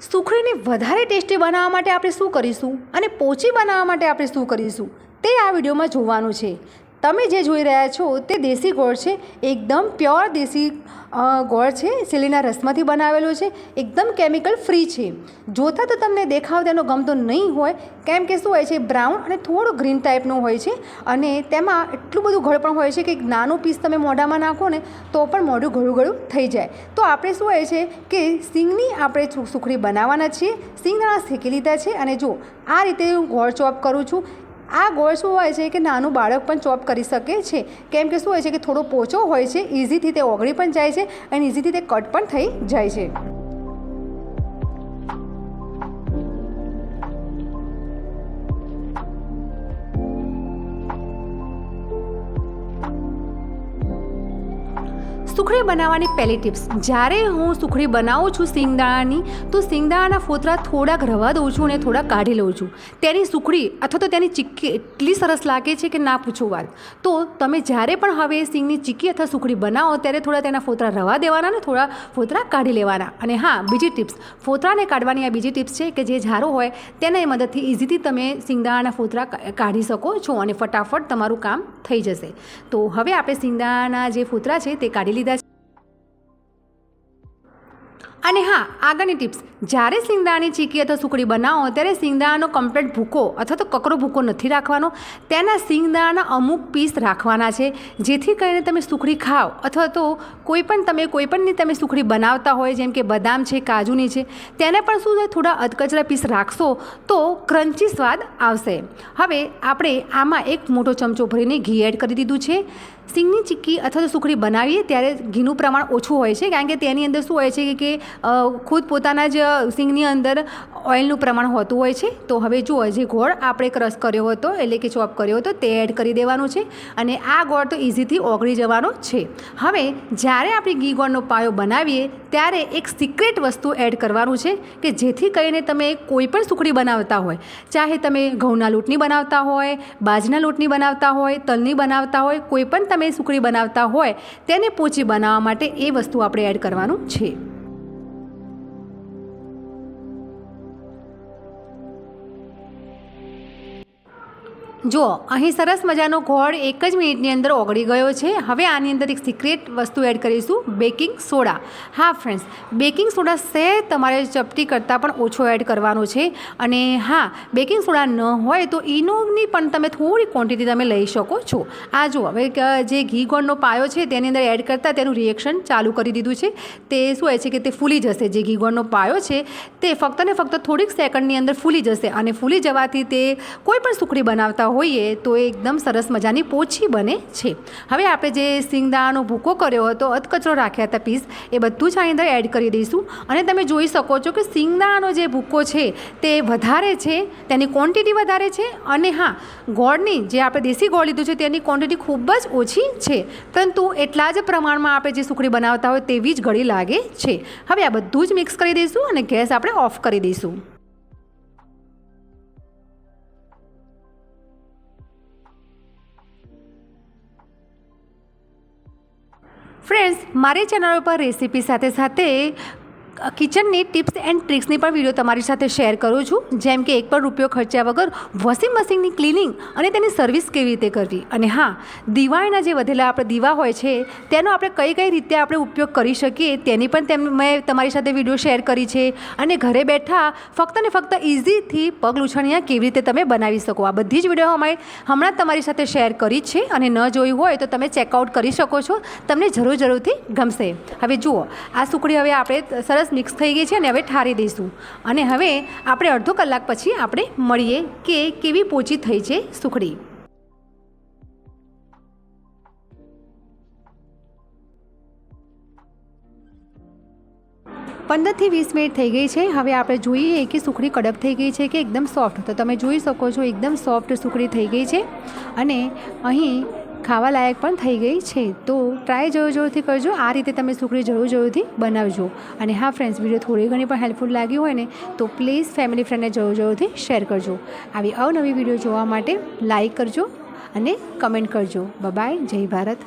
સુખડીને વધારે ટેસ્ટી બનાવવા માટે આપણે શું કરીશું? અને પોચી બનાવવા માટે આપણે શું કરીશું? તે આ વિડીયોમાં જોવાનું છે. તમે જે જોઈ રહ્યા છો તે દેશી ગોળ છે. એકદમ પ્યોર દેશી ગોળ છે. શેરડીના રસમાંથી બનાવેલો છે. એકદમ કેમિકલ ફ્રી છે. જોતાં તો તમને દેખાવ તેનો ગમતો નહીં હોય. કેમ કે શું હોય છે, બ્રાઉન અને થોડું ગ્રીન ટાઈપનું હોય છે. અને તેમાં એટલું બધું ગળ પણ હોય છે કે એક નાનું પીસ તમે મોઢામાં નાખો ને તો પણ મોઢું ગળું ગળું થઈ જાય. તો આપણે શું હોય છે કે સિંગની આપણે સુખડી બનાવવાના છીએ. સિંગદાણા શેકી લીધા છે. અને જો આ રીતે હું ગોળ ચોપ કરું છું આ ગોળ શું હોય છે કે નાનું બાળક પણ ચોપ કરી શકે છે? કેમ કે શું હોય છે કે થોડો પોચો હોય છે ઇઝીથી તે ઓગળી પણ જાય છે અને ઇઝીથી તે કટ પણ થઈ જાય છે. સુખડી બનાવવાની પહેલી ટિપ્સ જ્યારે હું સુખડી બનાવું છું સિંગદાણાની, તો સિંગદાણાના ફોતરા થોડાક રવા દઉં છું અને થોડાક કાઢી લઉં છું. તેની સુખડી અથવા તો તેની ચીક્કી એટલી સરસ લાગે છે કે ના પૂછો વાત. તો તમે જ્યારે પણ હવે સિંગની ચીક્કી અથવા સુખડી બનાવો, ત્યારે થોડા તેના ફોતરા રવા દેવાના ને થોડા ફોતરા કાઢી લેવાના. અને હા, બીજી ટિપ્સ ફોતરાને કાઢવાની આ બીજી ટિપ્સ છે કે જે ઝારો હોય, તેના મદદથી ઇઝીથી તમે સિંગદાણાના ફોતરા કાઢી શકો છો અને ફટાફટ તમારું કામ થઈ જશે. તો હવે આપણે સિંગદાણાના જે ફોતરા છે તે કાઢી અને હા, આગળની ટિપ્સ જ્યારે સિંગદાણાની ચીકી અથવા સુકડી બનાવો, ત્યારે સિંગદાણાનો કમ્પ્લેટ ભૂકો અથવા તો કકરો ભૂકો નથી રાખવાનો. તેના સિંગદાણાના અમુક પીસ રાખવાના છે, જેથી કરીને તમે સુખડી ખાઓ અથવા તો કોઈ પણ તમે કોઈ પણની તમે સુખડી બનાવતા હોય, જેમ કે બદામ છે, કાજુની છે, તેને પણ શું છે થોડા અધકચરા પીસ રાખશો તો ક્રન્ચી સ્વાદ આવશે. હવે આપણે આમાં એક મોટો ચમચો ભરીને ઘી એડ કરી દીધું છે. સિંગની ચીક્કી અથવા તો સુખડી બનાવીએ ત્યારે ઘીનું પ્રમાણ ઓછું હોય છે, કારણ કે તેની અંદર શું હોય છે કે ખુદ પોતાના જ સિંગની અંદર ઓઇલનું પ્રમાણ હોતું હોય છે. તો હવે જુઓ, જે ગોળ આપણે ક્રશ કર્યો હતો, એટલે કે ચોપ કર્યો હતો, તે એડ કરી દેવાનું છે અને આ ગોળ તો ઇઝીથી ઓગળી જવાનો છે. હવે, જ્યારે આપણે ઘી ગોળનો પાયો બનાવીએ, ત્યારે એક સિક્રેટ વસ્તુ એડ કરવાનું છે કે જેથી કરીને તમે કોઈ પણ સુખડી બનાવતા હોય, ચાહે તમે ઘઉંના લોટની બનાવતા હોય બાજના લોટની બનાવતા હોય, તલની બનાવતા હોય, કોઈ પણ તમે સુખડી બનાવતા હોય, તેને પોચી બનાવવા માટે એ વસ્તુ આપણે એડ કરવાનું છે. જુઓ અહીં સરસ મજાનો ગોળ એક જ મિનિટની અંદર ઓગળી ગયો છે. હવે આની અંદર એક સિક્રેટ વસ્તુ એડ કરીશું બેકિંગ સોડા હા ફ્રેન્ડ્સ બેકિંગ સોડા સે તમારે ચપટી કરતાં પણ ઓછો એડ કરવાનો છે. અને હા બેકિંગ સોડા ન હોય તો ઈનોની પણ તમે થોડી ક્વોન્ટિટી તમે લઈ શકો છો. આ જો હવે જે ઘી ગોળનો પાયો છે, તેની અંદર એડ કરતાં તેનું રિએક્શન ચાલુ કરી દીધું છે. તે શું હોય છે કે તે ફૂલી જશે, જે ઘી ગોળનો પાયો છે, તે ફક્ત ને ફક્ત થોડીક સેકન્ડની અંદર ફૂલી જશે. અને ફૂલી જવાથી તે કોઈ પણ સુખડી બનાવતા હોઈએ તો એ એકદમ સરસ મજાની પોછી બને છે. હવે આપણે જે સિંગદાણાનો ભૂકો કર્યો હતો, અધકચરો રાખ્યા હતા પીસ, એ બધું જ આની અંદર એડ કરી દઈશું. અને તમે જોઈ શકો છો કે સિંગદાણાનો જે ભૂકો છે, તે વધારે છે, તેની ક્વોન્ટિટી વધારે છે અને હા, ગોળની જે આપણે દેશી ગોળ લીધું છે, તેની ક્વોન્ટિટી ખૂબ જ ઓછી છે. પરંતુ એટલા જ પ્રમાણમાં આપણે જે સુખડી બનાવતા હોય તેવી જ ઘડી લાગે છે. હવે આ બધું જ મિક્સ કરી દઈશું અને ગેસ આપણે ઓફ કરી દઈશું. ફ્રેન્ડ્સ મારી ચેનલ ઉપર રેસીપી સાથે સાથે કિચનની ટિપ્સ એન્ડ ટ્રિક્સની પણ વીડિયો તમારી સાથે શેર કરું છું. જેમ કે એક પણ રૂપિયો ખર્ચ્યા વગર વોશિંગ મશીનની ક્લિનિંગ અને તેની સર્વિસ કેવી રીતે કરવી. અને હા, દિવાળીના જે વધેલા આપણે દીવા હોય છે, તેનો આપણે કઈ કઈ રીતે આપણે ઉપયોગ કરી શકીએ, તેની પણ તેમ મેં તમારી સાથે વીડિયો શેર કરી છે. અને ઘરે બેઠા ફક્ત ને ફક્ત ઇઝીથી પગ લૂછણિયા કેવી રીતે તમે બનાવી શકો. આ બધી જ વીડિયો અમે હમણાં તમારી સાથે શેર કરી છે. અને ન જોઈ હોય તો તમે ચેકઆઉટ કરી શકો છો. તમને જરૂર જરૂરથી ગમશે. હવે જુઓ, આ સુકડી હવે આપણે સરસ મિક્સ થઈ ગઈ છે અને હવે ઠારી દઈશું. અને હવે આપણે અડધો કલાક પછી આપણે મળીએ કે કેવી પોચી થઈ છે સુખડી. પંદરથી વીસ મિનિટ થઈ ગઈ છે. હવે આપણે જોઈએ કે સુખડી કડક થઈ ગઈ છે કે એકદમ સોફ્ટ તો તમે જોઈ શકો છો એકદમ સોફ્ટ સુખડી થઈ ગઈ છે. અને અહીં ખાવા લાયક પણ થઈ ગઈ છે. તો ટ્રાય જરૂર જરૂરથી કરજો. આ રીતે તમે સુખડી જરૂર જરૂરથી બનાવજો. અને હા ફ્રેન્ડ્સ વીડિયો થોડી ઘણી પણ હેલ્પફુલ લાગી હોય ને, તો પ્લીઝ ફેમિલી ફ્રેન્ડને જરૂર જરૂરથી શેર કરજો. આવી અવનવી વીડિયો જોવા માટે લાઈક કરજો અને કમેન્ટ કરજો. બાય જય ભારત.